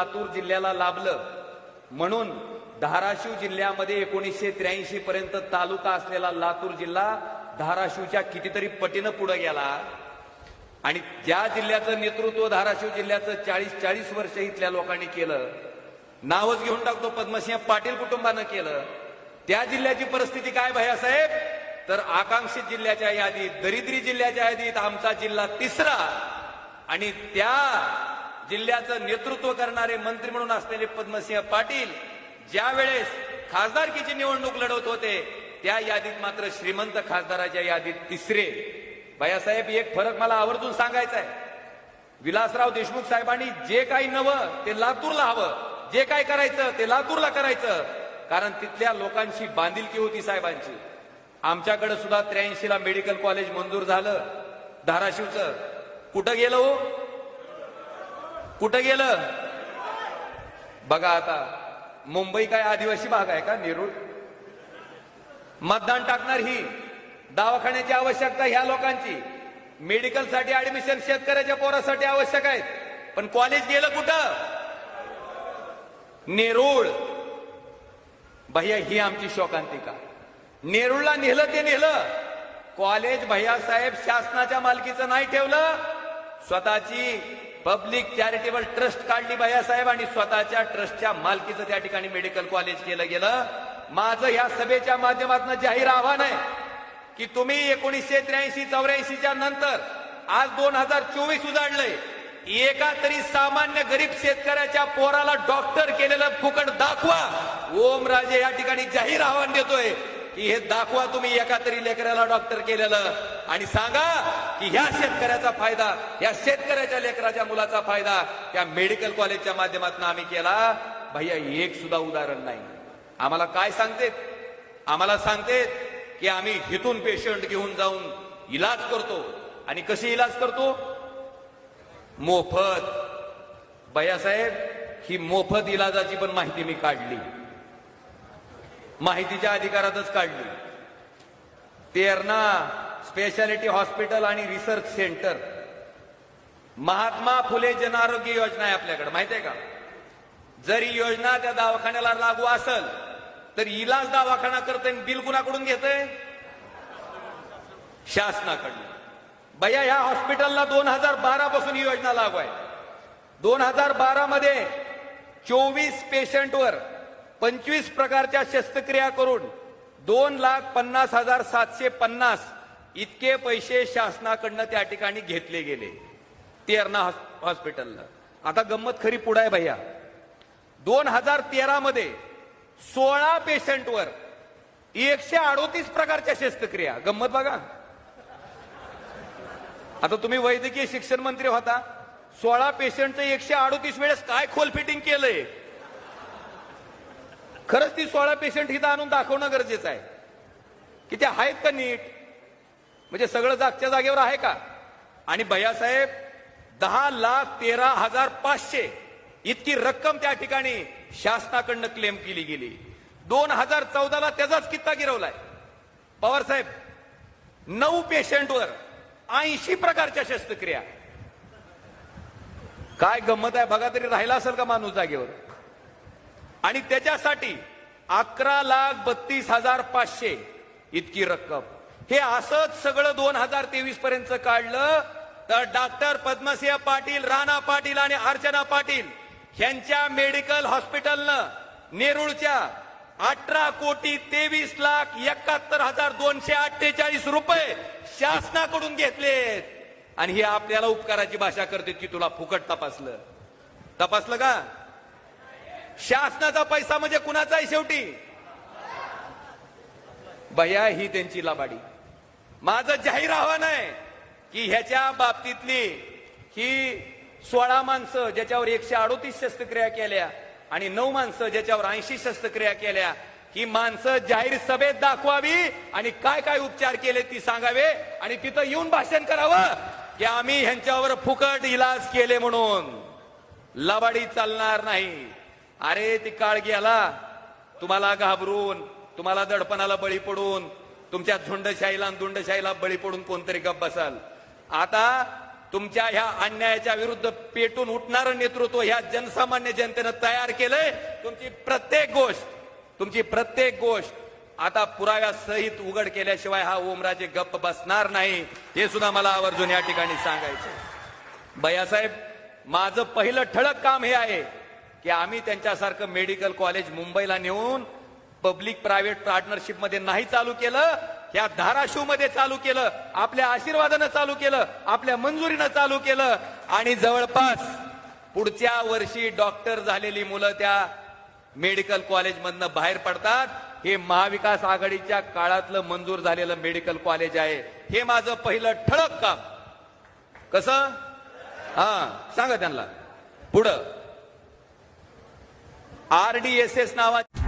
लातूर जिल्ह्याला लाभलं. म्हणून धाराशिव जिल्ह्यामध्ये एकोणीसशे त्र्याऐंशी पर्यंत तालुका असलेला लातूर जिल्हा धाराशिवच्या कितीतरी पटीनं पुढे गेला. आणि ज्या जिल्ह्याचं नेतृत्व धाराशिव जिल्ह्याचं चाळीस चाळीस वर्ष इथल्या लोकांनी केलं नावच घेऊन टाकतो पद्मसिंह पाटील कुटुंबानं केलं. त्या जिल्ह्याची परिस्थिती काय भैयासाहेब तर आकांक्षित जिल्ह्याच्या यादीत दरिद्री जिल्ह्याच्या यादीत आमचा जिल्हा तिसरा. आणि त्या जिल्ह्याचं नेतृत्व करणारे मंत्री म्हणून असलेले पद्मसिंह पाटील ज्या वेळेस खासदारकीची निवडणूक लढवत होते त्या यादीत मात्र श्रीमंत खासदाराच्या यादीत तिसरे. भैयासाहेब एक फरक मला आवर्जून सांगायचा आहे विलासराव देशमुख साहेबांनी जे काही नवं ते लातूरला हवं. जे काय करायचं ते लातूरला करायचं. कारण तिथल्या लोकांशी बांधिलकी होती साहेबांची. आमच्याकडे सुद्धा त्र्याऐंशीला मेडिकल कॉलेज मंजूर झालं. धाराशिवचं. कुठं गेलं? हो कुठं गेलं? बघा आता मुंबई काय आदिवासी भाग आहे का? नेरूळ. मतदान टाकणार ही दवाखान्याची आवश्यकता ह्या लोकांची. मेडिकलसाठी ऍडमिशन शेतकऱ्याच्या पोरासाठी आवश्यक आहेत पण कॉलेज गेलं कुठं? नेरूळ. भैया ही आमची शोकांतिका. नेरूळला नेलं ते नेलं. कॉलेज भैया साहेब शासनाच्या मालकीचं नाही ठेवलं. स्वतःची पब्लिक चॅरिटेबल ट्रस्ट काढली बायासाहेब आणि स्वतःच्या ट्रस्टच्या मालकीचं त्या ठिकाणी मेडिकल कॉलेज केलं गेलं. माझं या सभेच्या माध्यमातून जाहीर आव्हान आहे की तुम्ही एकोणीसशे त्र्याऐंशी चौऱ्याऐंशीच्या नंतर आज दोन हजार चोवीस उजाडलंय. एका तरी सामान्य गरीब शेतकऱ्याच्या पोराला डॉक्टर केलेलं फुकट दाखवा. ओमराजे या ठिकाणी जाहीर आव्हान देतोय. की हे दाखवा तुम्ही एका तरी लेकराला डॉक्टर केलेलं. आणि सांगा की ह्या शेतकऱ्याचा फायदा या शेतकऱ्याच्या लेकराच्या मुलाचा फायदा या मेडिकल कॉलेजच्या माध्यमातून आम्ही केला. भैया एक सुद्धा उदाहरण नाही. आम्हाला काय सांगतेत? आम्हाला सांगतेत की आम्ही हिथून पेशंट घेऊन जाऊन इलाज करतो. आणि कशी इलाज करतो? मोफत. बयासाहेब ही मोफत इलाजाची पण माहिती मी काढली. माहितीच्या अधिकारातच काढली. तेरणा स्पेशालिटी हॉस्पिटल आणि रिसर्च सेंटर. महात्मा फुले जन आरोग्य योजना आहे आपल्याकडे माहिती आहे का? जर ही योजना त्या दवाखान्याला लागू असेल तर इलाज दवाखाना करते बिल कुणाकडून घेतय? शासनाकडून. भैया ह्या हॉस्पिटलला दोन हजार बारा पासून ही योजना लागू आहे. दोन हजार बारा मध्ये चोवीस पेशंटवर पंचवीस प्रकारच्या शस्त्रक्रिया करून दोन लाख पन्नास हजार सातशे पन्नास इतके पैसे शासनाकडनं त्या ठिकाणी घेतले गेले. तेरणा हॉस- हॉस्पिटलला आता गंमत खरी पुढे आहे भैया. दोन हजार तेरामध्ये सोळा पेशंटवर एकशे अडोतीस प्रकारच्या शस्त्रक्रिया. गंमत बघा. आता तुम्ही वैद्यकीय शिक्षण मंत्री होता. सोळा पेशंटचं एकशे अडोतीस वेळेस काय खोल फिटिंग केलंय? खरंच ती सोळा पेशंट इथं आणून दाखवणं गरजेचं आहे. की ते आहेत का नीट? म्हणजे सगळं जागच्या जागेवर आहे का? आणि भैयासाहेब दहा लाख तेरा हजार पाचशे इतकी रक्कम त्या ठिकाणी शासनाकडनं क्लेम केली गेली. दोन हजार चौदाला त्याचाच कित्ता गिरवलाय. पवारसाहेब नऊ पेशंटवर ऐंशी प्रकारच्या शस्त्रक्रिया. काय गंमत आहे? बघा तरी राहिला असेल का माणूस जागेवर? आणि त्याच्यासाठी अकरा लाख बत्तीस हजार पाचशे इतकी रक्कम. हे असंच सगळं दोन हजार तेवीस पर्यंत काढलं तर डॉक्टर पद्मसिंह पाटील राणा पाटील आणि अर्चना पाटील यांच्या मेडिकल हॉस्पिटलनं नेरूळच्या अठरा कोटी तेवीस लाख एकाहत्तर हजार दोनशे अठ्ठेचाळीस रुपये शासनाकडून घेतलेत. आणि हे आपल्याला उपकाराची भाषा करते की तुला फुकट तपासलं. तपासलं का? शासनाचा पैसा म्हणजे कुणाचा आहे शेवटी. भया ही त्यांची लाबाडी. माझं जाहीर आव्हान आहे की ह्याच्या बाबतीतली ही सोळा माणसं ज्याच्यावर एकशे अडोतीस शस्त्रक्रिया केल्या आणि नऊ माणसं ज्याच्यावर ऐंशी शस्त्रक्रिया केल्या ही माणसं जाहीर सभेत दाखवावी आणि काय काय उपचार केले ती सांगावे आणि तिथं येऊन भाषण करावं की आम्ही ह्यांच्यावर फुकट इलाज केले म्हणून. लबाडी चालणार नाही. अरे ती काळ गेला. तुम्हाला घाबरून तुम्हाला दडपणाला बळी पडून तुमच्या झुंडशाहीला धुंडशाहीला दुंडशाहीला बळी पडून कोणतरी गप बसाल. आता तुमच्या ह्या अन्यायाच्या विरुद्ध पेटून उठणारं नेतृत्व ह्या जनसामान्य जनतेनं तयार केलंय. तुमची प्रत्येक गोष्ट तुमची प्रत्येक गोष्ट आता पुराव्या सहित उघड केल्याशिवाय हा ओमराजे गप्प बसणार नाही हे सुद्धा मला आवर्जून या ठिकाणी सांगायचं भैयासाहेब माझं पहिलं ठळक काम हे आहे. की आम्ही त्यांच्यासारखं मेडिकल कॉलेज मुंबईला नेऊन पब्लिक प्रायव्हेट पार्टनरशिपमध्ये नाही चालू केलं ह्या धाराशिवमध्ये चालू केलं आपल्या आशीर्वादानं चालू केलं आपल्या मंजुरीनं चालू केलं. आणि जवळपास पुढच्या वर्षी डॉक्टर झालेली मुलं त्या मेडिकल कॉलेज मधनं बाहेर पडतात. हे महाविकास आघाडीच्या काळातलं मंजूर झालेलं मेडिकल कॉलेज आहे. हे माझं पहिलं ठळक काम. कसं? हा सांगा त्यांना. पुढं. आरडीएसएस नावाची